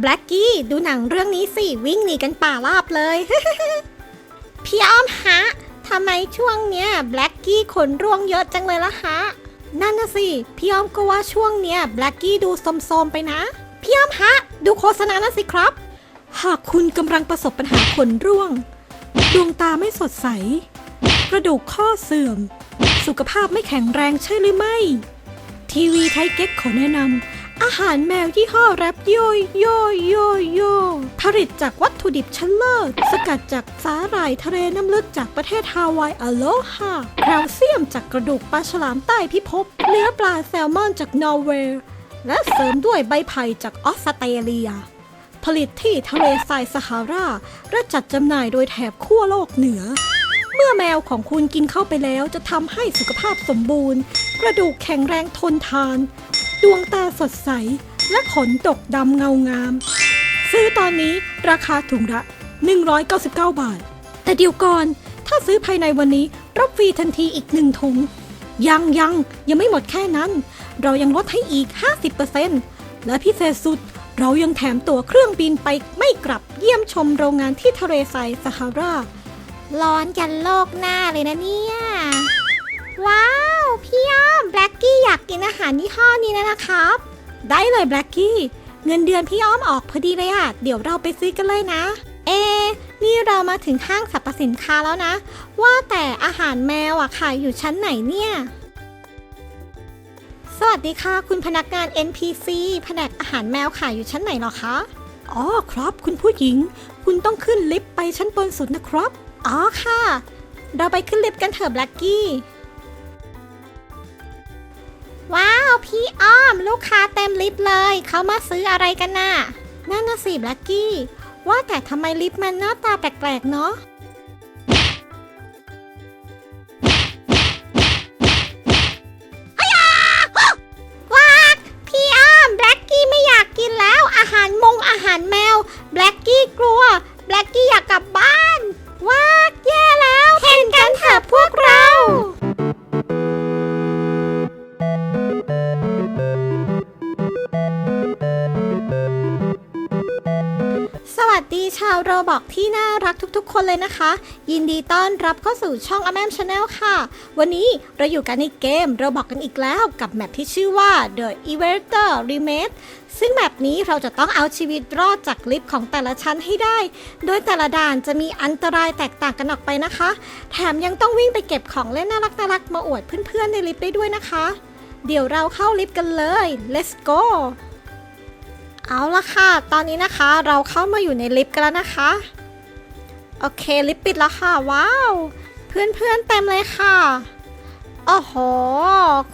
แบล็กกี้ดูหนังเรื่องนี้สิ วิ่งหนีกันป่าราบเลย พี่อ้อมฮะทำไมช่วงเนี้ยแบล็กกี้ขนร่วงเยอะจังเลยละฮะ นั่นนะสิ พี่อ้อมก็ว่าช่วงเนี้ยแบล็กกี้ดูโสมๆไปนะ พี่อ้อมฮะ ดูโฆษณานั่นสิครับ หากคุณกำลังประสบปัญหาขนร่วง ดวงตาไม่สดใส กระดูกข้อเสื่อม สุขภาพไม่แข็งแรงใช่หรือไม่ ทีวีไทยเก๊กขอแนะนำ อาหารแมวยี่ห้อแรปโยยโยยโยยโยผลิตจากวัตถุดิบชั้นเลิศ สกัดจากสาหร่ายทะเลน้ำลึกจากประเทศฮาวายอโลฮาแคลเซียมจากกระดูกปลาฉลามใต้พิภพ เนื้อปลาแซลมอนจากนอร์เวย์ และเสริมด้วยใบไผ่จากออสเตรเลีย ผลิตที่ทะเลทรายซาฮาราและจัดจำหน่ายโดยแถบขั้วโลกเหนือเมื่อแมวของคุณกินเข้าไปแล้วจะทำให้สุขภาพสมบูรณ์ กระดูกแข็งแรงทนทาน ดวงตาสดใส และขนดกดำเงางาม ซื้อตอนนี้ราคาถุงละ 199 บาท แต่เดี๋ยวก่อน ถ้าซื้อภายในวันนี้รับฟรีทันทีอีกหนึ่งถุง ยังยังยังไม่หมดแค่นั้น เรายังลดให้อีก 50%และพิเศษสุดเรายังแถมตั๋วเครื่องบินไปไม่กลับเยี่ยมชมโรงงานที่ทะเลทรายซาฮารา ร้อนกันโลกหน้าเลยนะเนี่ย ว้าว พี่อ้อมแบล็กกี้อยากกินอาหารยี่ห้อนี้แล้วนะครับ ได้เลยแบล็กกี้ เงินเดือนพี่อ้อมออกพอดีเลยอะเดี๋ยวเราไปซื้อกันเลยนะ เอ นี่เรามาถึงห้างสรรพสินค้าแล้วนะ ว่าแต่อาหารแมวอะขายอยู่ชั้นไหนเนี่ย สวัสดีค่ะ คุณพนักงาน NPC แผนกอาหารแมวขายอยู่ชั้นไหนหรอคะ อ๋อครับ คุณผู้หญิง คุณต้องขึ้นลิฟต์ไปชั้นบนสุดนะครับ อ๋อค่ะ เราไปขึ้นลิฟต์กันเถอะแบล็กกี้ ว้าว พี่อ้อมลูกค้าเต็มลิฟต์เลย เขามาซื้ออะไรกันน่ะนั่นน่ะสิแบล็กกี้ ว่าแต่ทำไมลิฟต์มันหน้าตาแปลกๆเนาะ สวัสดีชาวโรบอกที่น่ารักทุกๆ คนเลยนะคะ ยินดีต้อนรับเข้าสู่ช่องอแ m Channel ค่ะ วันนี้เราอยู่กันในเกมโรบอกกันอีกแล้วกับแมปที่ชื่อว่า The Evader Remake ซึ่งแมปนี้เราจะต้องเอาชีวิตรอดจากลิฟต์ของแต่ละชั้นให้ได้ โดยแต่ละด่านจะมีอันตรายแตกต่างกันออกไปนะคะ แถมยังต้องวิ่งไปเก็บของเล่นน่ารักๆมาอวดเพื่อนๆในลิฟต์ได้ด้วยนะคะ เดี๋ยวเราเข้าลิฟต์กันเลย let's go เอาละค่ะ ตอนนี้นะคะเราเข้ามาอยู่ในลิฟต์กันแล้วนะคะ โอเคลิฟต์ปิดแล้วค่ะ ว้าว เพื่อนๆเต็มเลยค่ะ โอ้โห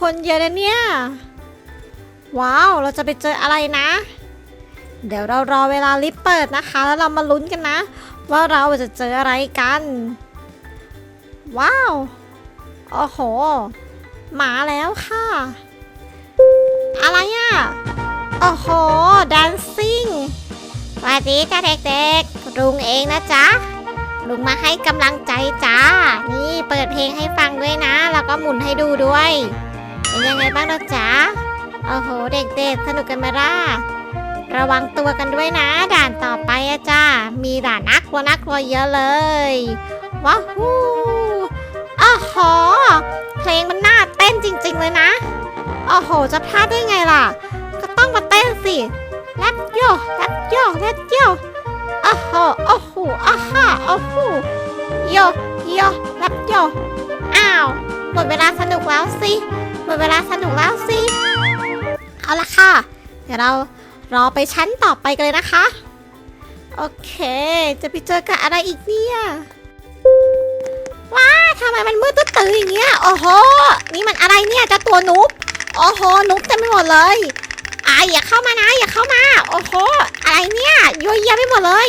คนเยอะนะเนี่ย ว้าว เราจะไปเจออะไรนะ เดี๋ยวเรารอเวลาลิฟต์เปิดนะคะ แล้วเรามาลุ้นกันนะ ว่าเราจะเจออะไรกัน ว้าว โอ้โหมาแล้วค่ะ อะไรอะ โอ้โหดันซิ่งสวัสดีจ้าเด็กๆลุงเองนะจ๊ะลุงมาให้กำลังใจจ้า นี่เปิดเพลงให้ฟังด้วยนะ แล้วก็หมุนให้ดูด้วย เป็นยังไงบ้างนะจ๊ะโอ้โห เด็กๆ สนุกกันไหมาล่ะ ระวังตัวกันด้วยนะ ด่านต่อไปอะจ้า มีด่านนักลัวนักลัวเยอะเลย ว้าวฮู้โอ้โหเพลงมันน่าเต้นจริงๆเลยนะ โอ้โห จะพลาดได้ไงล่ะ สิแรปโยแรปโยแรปโยอ้โหโอ้โหอ้าฮ่าโอ้โหโยโยแรปโยอ้าวหมดเวลาสนุกแล้วสิหมดเวลาสนุกแล้วสิเอาละค่ะ เดี๋ยวเรารอไปชั้นต่อไปกันเลยนะคะ โอเค จะไปเจอกับอะไรอีกเนี่ยว้าทำไมมันมืดตื้ออย่างเงี้ยโอ้โห นี่มันอะไรเนี่ยจ้าตัวนุ๊บโอ้โหนุ๊บเต็มไปหมดเลย อ่าอย่าเข้ามานะ อย่าเข้ามา โอ้โห อะไรเนี่ยโยยเยะไปหมดเลย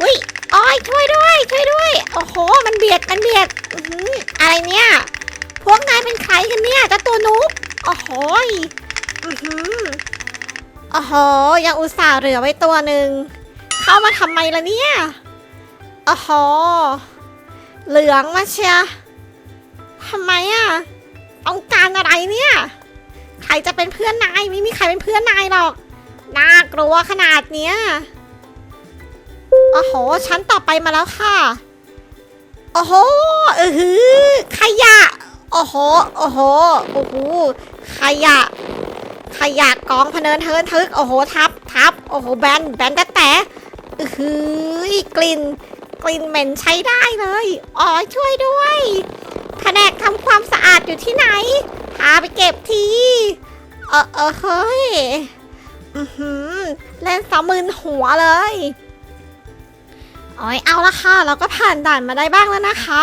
อุ้ยอ้อยช่วยด้วย ช่วยด้วย โอ้โห มันเบียด มันเบียดอือหือะไรเนี่ย พวกนายเป็นใครกันเนี่ยเจ้าตัวนุ๊บโอ้โหยอือหือโอ้โห ยังอุตส่าห์เหลือไว้ตัวหนึ่ง เข้ามาทำไมล่ะเนี่ย โอ้โห เหลืองมาเชียทำไมอะ ต้องการอะไรเนี่ย ใครจะเป็นเพื่อนนายไม่มีใครเป็นเพื่อนนายหรอกน่ากลัวขนาดเนี้ยโอ้โหชั้นต่อไปมาแล้วค่ะ โอ้โหเออหือขยะ โอ้โห โอ้โห โอ้โห ขยะ ขยะกองพเนินเทินทึก โอ้โห ทับ ทับ โอ้โห แบน แบนแต่แต่เออหือกลิ่น กลิ่นเหม็นใช้ได้เลย อ๋อ ช่วยด้วย แผนกทำความสะอาดอยู่ที่ไหนาไปเก็บที เออเออเฮ้ยอือหือเล่นสามมืนหัวเลยโอ้ยเอาละค่ะ เราก็ผ่านด่านมาได้บ้างแล้วนะคะ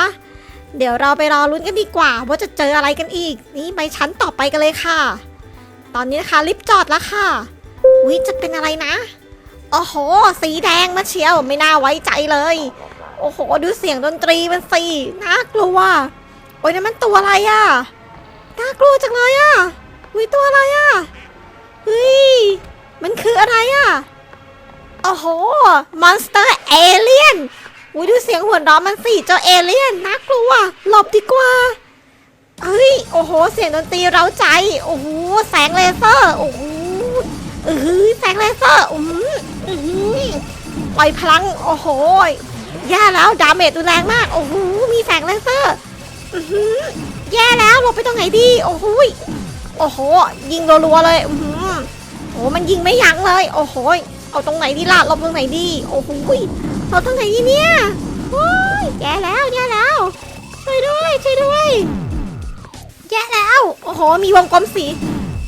เดี๋ยวเราไปรอลุ้นกันดีกว่า ว่าจะเจออะไรกันอีก นี่ไปชั้นต่อไปกันเลยค่ะ ตอนนี้นะคะลิฟต์จอดแล้วค่ะวิจะเป็นอะไรนะ โอ้โห สีแดงมาเชียวไม่น่าไว้ใจเลย โอ้โห ดูเสียงดนตรีมันสิน่ากลัว โอ้ยนั่นมันตัวอะไรอะ น่ากลัวจังเลยอะวิตัวอะไรอะเฮ้ย มันคืออะไรอะโอ้โห มอนสเตอร์เอเลียนอุ้ยดูเสียงหัวเราะมันสิเจ้าเอเลียนน่ากลัว หลบดีกว่า เฮ้ย โอ้โห เสียงดนตรีเร้าใจ โอ้โห แสงเลเซอร์ โอ้โหเออแสงเลเซอร์อืมอือปล่อยพลัง โอ้โหแย่แล้ว ดาเมจรุนแรงมาก โอ้โห มีแสงเลเซอร์ อือหือ แย่แล้วหลบไปตรงไหนดี โอ้โหโอ้โห ยิงรัวๆเลยอือหือโอ้มันยิงไม่ยั้งเลย โอ้โหเอาตรงไหนดีล่ะหลบตรงไหนดี โอ้โหเอาตรงไหนดีเนี่ยโอ้ยแย่แล้วแย่แล้วช่วยด้วยช่วยด้วยแย่แล้ว โอ้โห มีวงกลมสี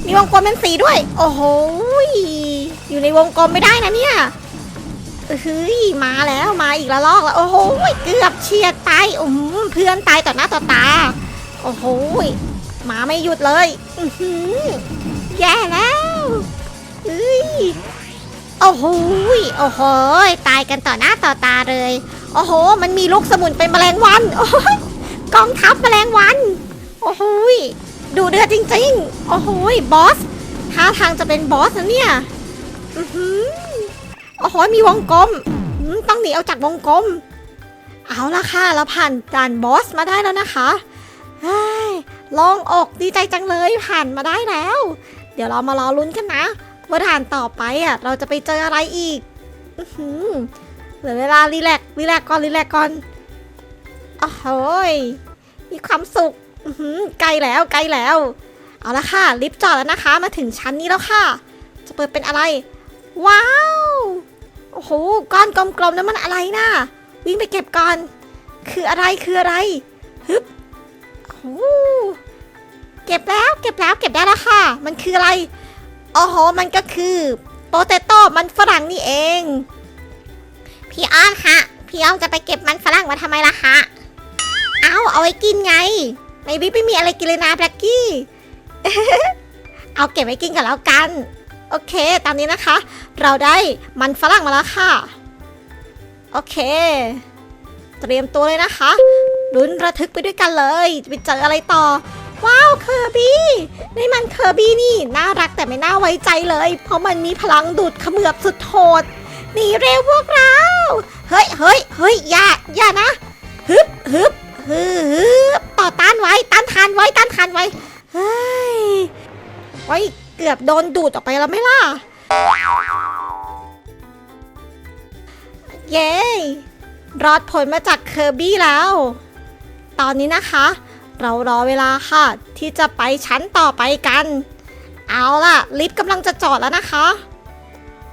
มีวงกลมเป็นสีด้วย โอ้โหอยู่ในวงกลมไม่ได้นะเนี่ยเฮ้ยมาแล้วมาอีกละลอกแล้วโอ้โหเกือบเฉียดตายอืมเพื่อนตายต่อหน้าต่อตา โอ้โหยมาไม่หยุดเลยแย่แล้วเฮ้ยโอ้โหโอ้โหตายกันต่อหน้าต่อตาเลย โอ้โห มันมีลูกสมุนเป็นแมลงวันโอ้ยกองทัพแมลงวัน โอ้โหดูเดือดจริงๆ โอ้โหบอสท่าทางจะเป็นบอสนะเนี่ยโอ้โหมีวงกลม ต้องหนีออกจากวงกลม เอาละค่ะ เราผ่านด่านบอสมาได้แล้วนะคะ ลองอกดีใจจังเลยผ่านมาได้แล้ว เดี๋ยวเรามารอลุ้นกันนะ ว่าด่านต่อไปอะเราจะไปเจออะไรอีกอือหือเหลือเวลารีแลกซ์รีแลกซ์ก่อนรีแลกซ์ก่อนโอ้โหยมีความสุขอือหือใกลแล้วใกลแล้ว เอาละค่ะ ลิฟต์จอดแล้วนะคะ มาถึงชั้นนี้แล้วค่ะ จะเปิดเป็นอะไร ว้าวโอ้โหก้อนกลมๆนั้นมันอะไรนะ่ะวิ่งไปเก็บก่อน คืออะไรคืออะไรฮึบ เก็บแล้ว เก็บแล้วเก็บได้แล้วค่ะ มันคืออะไรโอ้โหมันก็คือโปเตโต้มันฝรั่งนี่เอง พี่อ้อมคะพี่อ้อมจะไปเก็บมันฝรั่งมาทำไมล่ะคะเอาเอาไว้กินไงในลิฟต์ไม่มีอะไรกินเลยนะแบล็กกี้ เอาเก็บไว้กินกันแล้วกัน โอเคตามนี้นะคะ เราได้มันฝรั่งมาแล้วค่ะ โอเค เตรียมตัวเลยนะคะ ลุ้นระทึกไปด้วยกันเลยไปเจออะไรต่อ ว้าวเคอร์บี้นี่มันเคอร์บี้นี่น่ารักแต่ไม่น่าไว้ใจเลย เพราะมันมีพลังดูดเขมือบสุดโหดหนีเร็วพวกเรา เฮ้ยเฮ้ยเฮ้ยอย่าอย่านะฮึบฮึบฮึบฮึบต่อต้านไว้ต้านทานไว้ต้านทานไว้เฮ้ยไว้เกือบโดนดูดออกไปแล้วไหมล่ะเย้รอดผลมาจากเคอร์บี้แล้ว ตอนนี้นะคะ เรารอเวลาค่ะ ที่จะไปชั้นต่อไปกัน เอาล่ะ ลิฟต์กำลังจะจอดแล้วนะคะ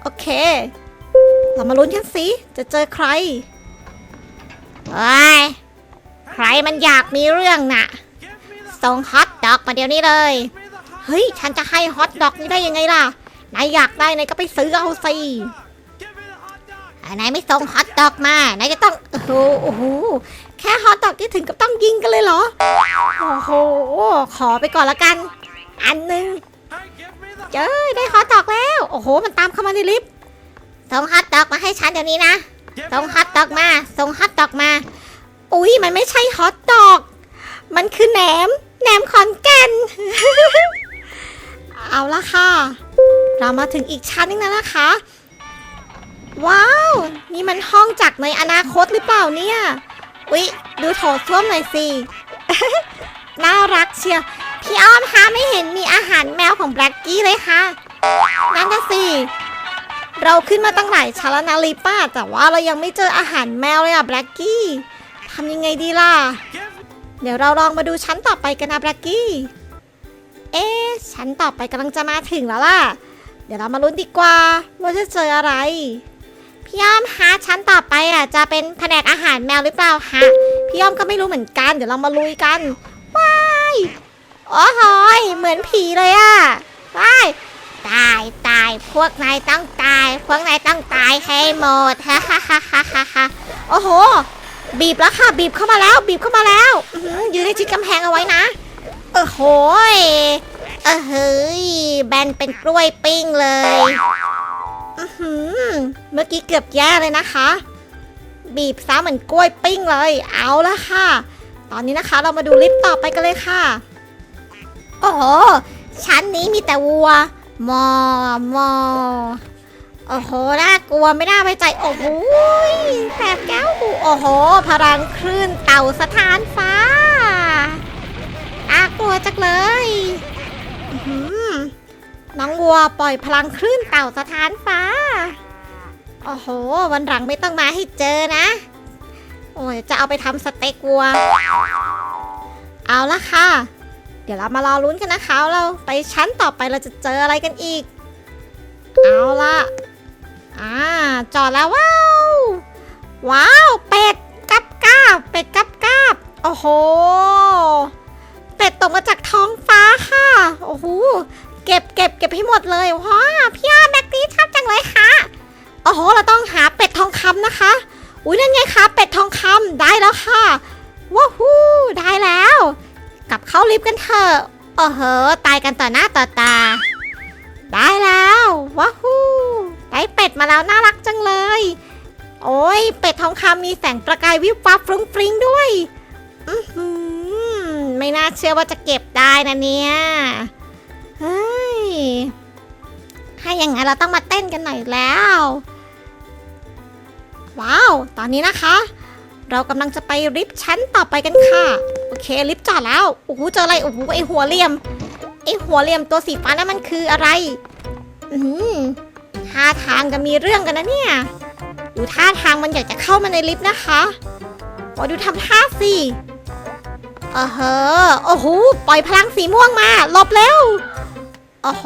โอเค เรามาลุ้นกันสิ จะเจอใครเฮ้ยใครมันอยากมีเรื่องน่ะส่งฮอตดอกมาเดี๋ยวนี้เลย เฮ้ย ฉันจะให้ฮอตดอกนี่ได้ยังไงล่ะ นายอยากได้นายก็ไปซื้อเอาสินายไม่ส่งฮอตดอกมา นายจะต้อง โอ้โห แค่ฮอตดอกที่ถึงกับต้องยิงกันเลยเหรอ โอ้โห ขอไปก่อนละกัน อันหนึ่งเจ้ยได้ฮอตดอกแล้ว โอ้โห มันตามเข้ามาในลิฟต์ส่งฮอตดอกมาให้ฉันเดี๋ยวนี้นะ ส่งฮอตดอกมา ส่งฮอตดอกมา อุ๊ยมันไม่ใช่ฮอตดอก มันคือแหนม แหนมขอนแก่น เอาละค่ะ เรามาถึงอีกชั้นนึงแล้วนะคะ ว้าว นี่มันห้องจากในอนาคตหรือเปล่าเนี่ย อุ๊ย ดูโถส้วมหน่อยสิ น่ารักเชียว พี่อ้อมคะไม่เห็นมีอาหารแมวของแบล็กกี้เลยค่ะ นั่นนะสิ เราขึ้นมาตั้งหลายชั้นแล้วนะลิป้า แต่ว่าเรายังไม่เจออาหารแมวเลยอะแบล็กกี้ทำยังไงดีล่ะ เดี๋ยวเราลองมาดูชั้นต่อไปกันนะแบล็กกี้ เอ๊ะชั้นต่อไปกำลังจะมาถึงแล้วล่ะ เดี๋ยวเรามาลุ้นดีกว่าว่าจะเจออะไร พี่อ้อมฮะชั้นต่อไปอะจะเป็นแผนกอาหารแมวหรือเปล่าฮะพี่อ้อมก็ไม่รู้เหมือนกันเดี๋ยวเรามาลุยกันว้ายโอ้โหยเหมือนผีเลยอะว้ายตายตายพวกนายต้องตาย พวกนายต้องตายให้หมดฮ่าฮ่าฮ่าฮ่าฮ่าฮ่าโอ้โห บีบแล้วค่ะ บีบเข้ามาแล้ว บีบเข้ามาแล้วอื้อหือยืนในชิดกำแพงเอาไว้นะเออโหยเออเฮ้ยแบนเป็นกล้วยปิ้งเลย หือเมื่อกี้เกือบแย่เลยนะคะ บีบซะเหมือนกล้วยปิ้งเลย เอาละค่ะ ตอนนี้นะคะเรามาดูลิฟต์ต่อไปกันเลยค่ะ โอ้โห ชั้นนี้มีแต่วัว มอ มอ โอ้โห น่ากลัวไม่น่าไว้ใจ โอ้โหแสบแก้วหูโอ้โห พลังคลื่นเต่าสถานฟ้า น่ากลัวจังเลย อื น้องวัวปล่อยพลังคลื่นเต่าสถานฟ้า โอ้โห วันหลังไม่ต้องมาให้เจอนะ โอ้ย จะเอาไปทำสเต็กวัว เอาละค่ะ เดี๋ยวเรามารอลุ้นกันนะคะ เราไปชั้นต่อไปเราจะเจออะไรกันอีก เอาละอ่า จอดแล้วว้าว ว้าว เป็ดกับกาบ เป็ดกับกาบ โอ้โห เลยว้าพี่อาแบ็กตี้ชอบจังเลยค่ะโอ้โหเราต้องหาเป็ดทองคำนะคะ อุ้ยนั่นไงคะเป็ดทองคำได้แล้วค่ะว้าวฮู้ได้แล้ว กลับเข้าลิฟต์กันเถอะโอ้โหตายกันต่อหน้าต่อตา ได้แล้วว้าวฮู้ได้เป็ดมาแล้วน่ารักจังเลย โอ้ยเป็ดทองคำมีแสงประกายวิบวับฟรุ้งฟริ้งด้วยอือหือไม่น่าเชื่อว่าจะเก็บได้นะเนี่ยเฮ้ย ถ้าอย่างนั้นเราต้องมาเต้นกันหน่อยแล้ว ว้าว ตอนนี้นะคะ เรากำลังจะไปลิฟต์ชั้นต่อไปกันค่ะ โอเคลิฟต์จอดแล้ว โอ้โหเจออะไร โอ้โหไอหัวเหลี่ยม ไอหัวเหลี่ยมตัวสีฟ้านั่นมันคืออะไร อือหือท่าทางจะมีเรื่องกันนะเนี่ยดูท่าทางมันอยากจะเข้ามาในลิฟต์นะคะโอ้ดูทำท่าสิเออเหอโอ้โห ปล่อยพลังสีม่วงมา หลบเร็วโอ้โห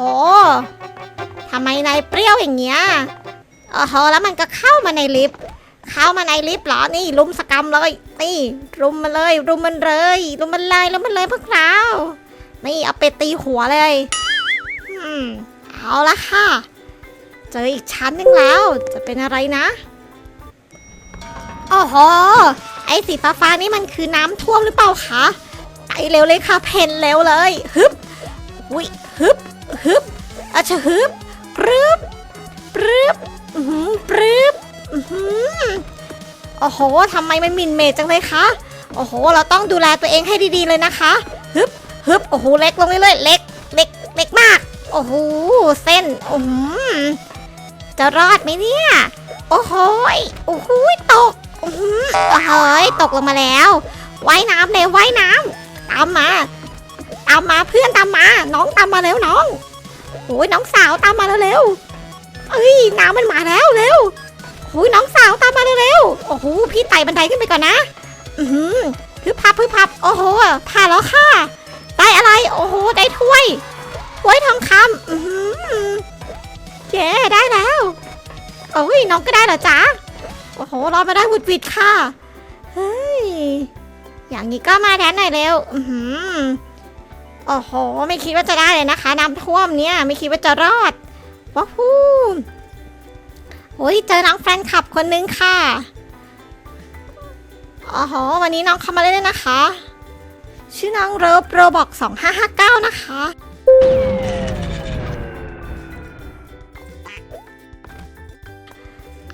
ทำไมนายเปรี้ยวอย่างเงี้ยโอ้โหแล้วมันก็เข้ามาในลิฟต์เข้ามาในลิฟต์เหรอนี่รุมสกรรมเลยนี่รุมมาเลยรุมมันเลยรุมมันเลยรุมมันเลยพวกเรานี่เอาไปตีหัวเลยอืมเอาละค่ะ เจออีกชั้นนึงแล้ว จะเป็นอะไรนะโอ้โห ไอ้สีฟ้าๆนี่มันคือน้ำท่วมหรือเปล่าคะไปเร็วเลยค่ะ เพนเร็วเลย ฮึบอุ้ยฮึบฮึบอาชะฮึบ ปรึบปรึบอื้อหือปรึบอื้อหือโอ้โหทำไมมันมินเมจจังเลยคะ โอ้โห เราต้องดูแลตัวเองให้ดีๆเลยนะคะ ฮึบฮึบโอ้โห เล็กลงเรื่อยๆ เล็ก เล็ก เล็กมาก โอ้โห เส้นอือหือจะรอดไหมเนี่ย โอ้โหโอ้โหยตกอื้อหือโอ้โหตกลงมาแล้ว ว่ายน้ำเร็วว่ายน้ำตามมา ตามมาเพื่อนตามมา น้องตามมาเร็วน้อง โอ้ยน้องสาวตามมาเร็วๆเอ้ยน้ำมันมาแล้วเร็วโอ้ยน้องสาวตามมาเร็วๆโอ้โหพี่ไต่บันไดขึ้นไปก่อนนะ อือหือพึบพับพึบพับโอ้โหผ่านแล้วค่ะได้อะไรโอ้โหได้ถ้วยถ้วยทองคำอือหือเย้ได้แล้วโอ้ยน้องก็ได้เหรอจ๊ะโอ้โหรอดมาได้หวุดหวิดค่ะเฮ้ยอย่างนี้ก็มาแดนหน่อยเร็ว อือหือ โอ้โห ไม่คิดว่าจะได้เลยนะคะ น้ำท่วมเนี่ย ไม่คิดว่าจะรอดว้าวโอ้ยเจอน้องแฟนคลับคนนึงค่ะโอ้โห วันนี้น้องเข้ามาเล่นด้วยนะคะ ชื่อน้องเริฟโรบอก2559นะคะ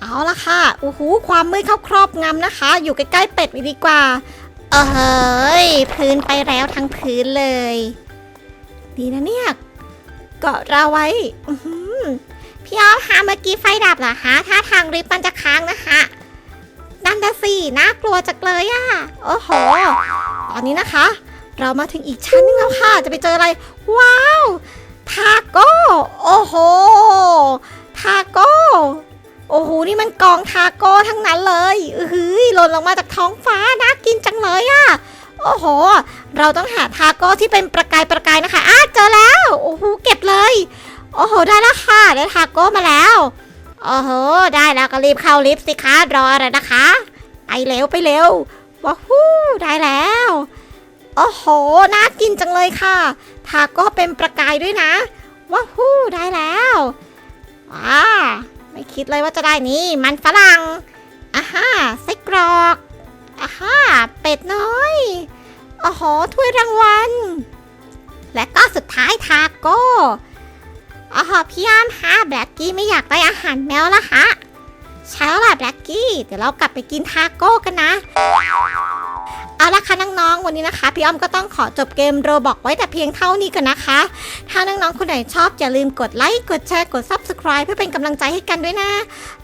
เอาละค่ะโอ้โหความมืดเข้าครอบงำนะคะ อยู่ใกล้ๆเป็ดไปดีกว่า เออเฮ้ยพื้นไปแล้วทั้งพื้นเลย ดีนะเนี่ยเกาะเราไว้พี่อ้อมหาเมื่อกี้ไฟดับเหรอคะถ้าทางริบมันจะค้างนะคะนั่นนะสิน่ากลัวจังเลยอะโอ้โห ตอนนี้นะคะ เรามาถึงอีกชั้นนึงแล้วค่ะ จะไปเจออะไร ว้าว ทาโก้ โอ้โหททาโก้ โอ้โห นี่มันกองทาโก้ทั้งนั้นเลยอือหือหล่นลงมาจากท้องฟ้าน่ากินจังเลยอะโอ้โห เราต้องหาทาโก้ที่เป็นประกายประกายนะคะอ้าเจอแล้ว โอ้โห เก็บเลย โอ้โห ได้แล้วค่ะ ได้ทาโก้มาแล้ว โอ้โห ได้แล้วก็รีบเข้าลิฟต์สิคะ รออะไรนะคะ ไปเร็วไปเร็ว ว้าวฮู้ได้แล้ว โอ้โห น่ากินจังเลยค่ะ ทาโก้เป็นประกายด้วยนะ ว้าวฮู้ได้แล้วว้า ไม่คิดเลยว่าจะได้นี่ มันฝรั่งอ่าฮ่าไส้กรอกอ่าฮ่าเป็ดน้อยโอ้โหถ้วยรางวัล และก็สุดท้ายทาโก้โอ๋อพี่ยามฮะแบล็กกี้ไม่อยากได้อาหารแมวละฮะใช่แล้วล่ะแบล็กกี้ เดี๋ยวเรากลับไปกินทาโก้กันนะเอาละค่ะน้องๆ วันนี้นะคะ พี่อ้อมก็ต้องขอจบเกมโรบอกไว้แต่เพียงเท่านี้กันนะคะ ถ้าน้องๆคนไหนชอบอย่าลืมกดไลค์กดแชร์กด Subscribe เพื่อเป็นกำลังใจให้กันด้วยนะ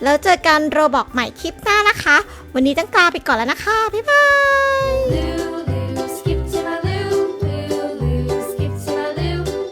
แล้วเจอกันโรบอกใหม่คลิปหน้านะคะ วันนี้ต้องลาไปก่อนแล้วนะคะ บ๊ายบาย